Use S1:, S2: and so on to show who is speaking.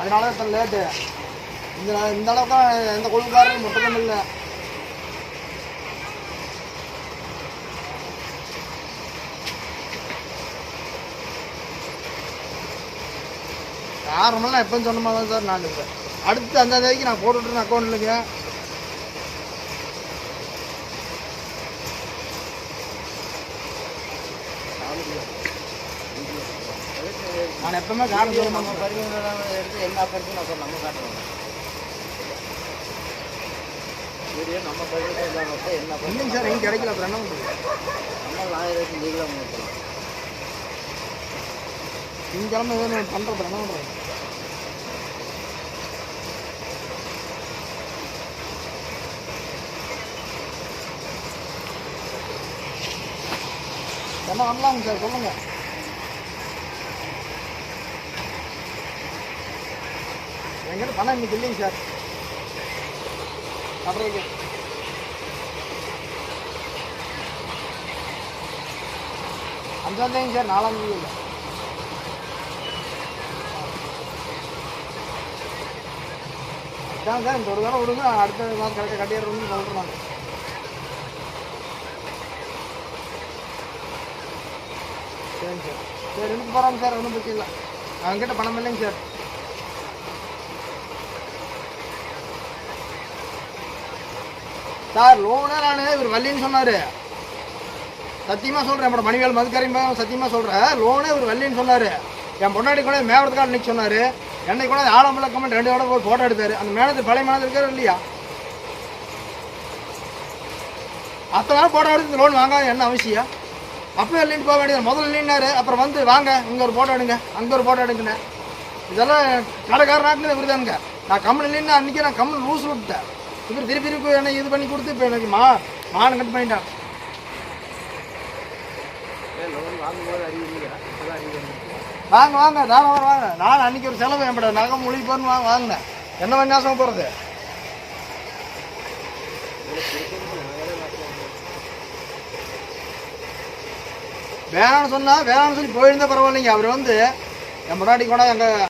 S1: அதனால தான் இத்தனை லேட்டு இந்த இந்த அளவுக்கு எந்த கொள்கைக்காரரும் மொத்தமும் இல்லை. காரணமெல்லாம் எப்போ சொன்ன மாதிரி தான் சார் நான் இருக்கேன் அடுத்து அந்த தேதிக்கு நான் போட்டுவிட்றேன் அக்கௌண்ட்லுங்க நான் எப்பவுமே காரணம் சொல்ல
S2: நம்ம பரிமாணம் எடுத்து என்ன பண்ணுறதுன்னு அப்புறம் நம்ம காட்டணும் வீடியோ நம்ம பரிமாணம் இல்லாமல் என்ன பண்ணுறோம்
S1: சார் எங்கே கிடைக்கல அப்புறம் என்ன பண்ணுறது
S2: நம்ம ஆயிரத்தி நீங்களும் முடிக்கலாம்
S1: ஏதோ நான் பண்ணுறது என்ன பண்ணுறது என்ன பண்ணலாங்க சார் சொல்லுங்க. என்கிட்ட பணம் இன்னைக்கு இல்லைங்க சார். கட்டுறதுக்கு அஞ்சாம் தேதிங்க சார் நாலாம் தேதி இல்லை அதான் சார் இந்த ஒரு தடவை விடுங்க அடுத்த மாதம் கரெக்டாக கட்டிடுறோம்னு சொல்கிறேன் சரிங்க சார். சரி இருக்கு போகிறாங்க சார் ஒன்றும் பிரச்சனை இல்லை. அவங்ககிட்ட பணம் இல்லைங்க சார். சார் லோனர் நான் இவர் வள்ளின்னு சொன்னார். சத்தியமாக சொல்கிறேன் என்னோட மணிவேல் மதுக்கரையும் சத்தியமாக சொல்கிறேன் லோனே இவர் வள்ளின்னு சொன்னார். என் பொண்டாடி கூட மேவரத்துக்காக அன்னைக்கு சொன்னார். என்னை கூட ஆலம்பல கமெண்ட் ரெண்டு தடவை போய் ஃபோட்டோ எடுத்தார். அந்த மேனேஜர் பழைய மேனேஜர் இருக்காரு இல்லையா? அத்தனை நாள் ஃபோட்டோ எடுத்து லோன் வாங்க என்ன அவசியம்? அப்பவே இல்லைன்னு போக வேண்டியது. முதல்ல இல்லைன்னாரு அப்புறம் வந்து வாங்க இங்கே ஒரு ஃபோட்டோ எடுங்க அங்கே ஒரு ஃபோட்டோ எடுங்கண்ணே இதெல்லாம் கடைக்காரனாக்குன்னு விருதானுங்க நான் கம்மன் இல்லைன்னா அன்றைக்கி நான் கம்மன் லூஸ் விட்டேன் இவர் திருப்பி திருப்பி என்ன இது பண்ணி கொடுத்து இப்போ எனக்கு மா மானம் கட்டு பண்ணிட்டான்.
S2: வாங்க
S1: வாங்க வாங்க தாராளம் வாங்க. நான் அன்னைக்கு ஒரு செலவு என் நகை மொழி போன்னு வாங்க வாங்கினேன். என்ன வித்தியாசம் போகிறது வேணாம்னு சொன்னால் வேணான்னு சொல்லி போயிருந்தா பரவாயில்லைங்க. அவர் வந்து என் முன்னாடி கூட எங்கள்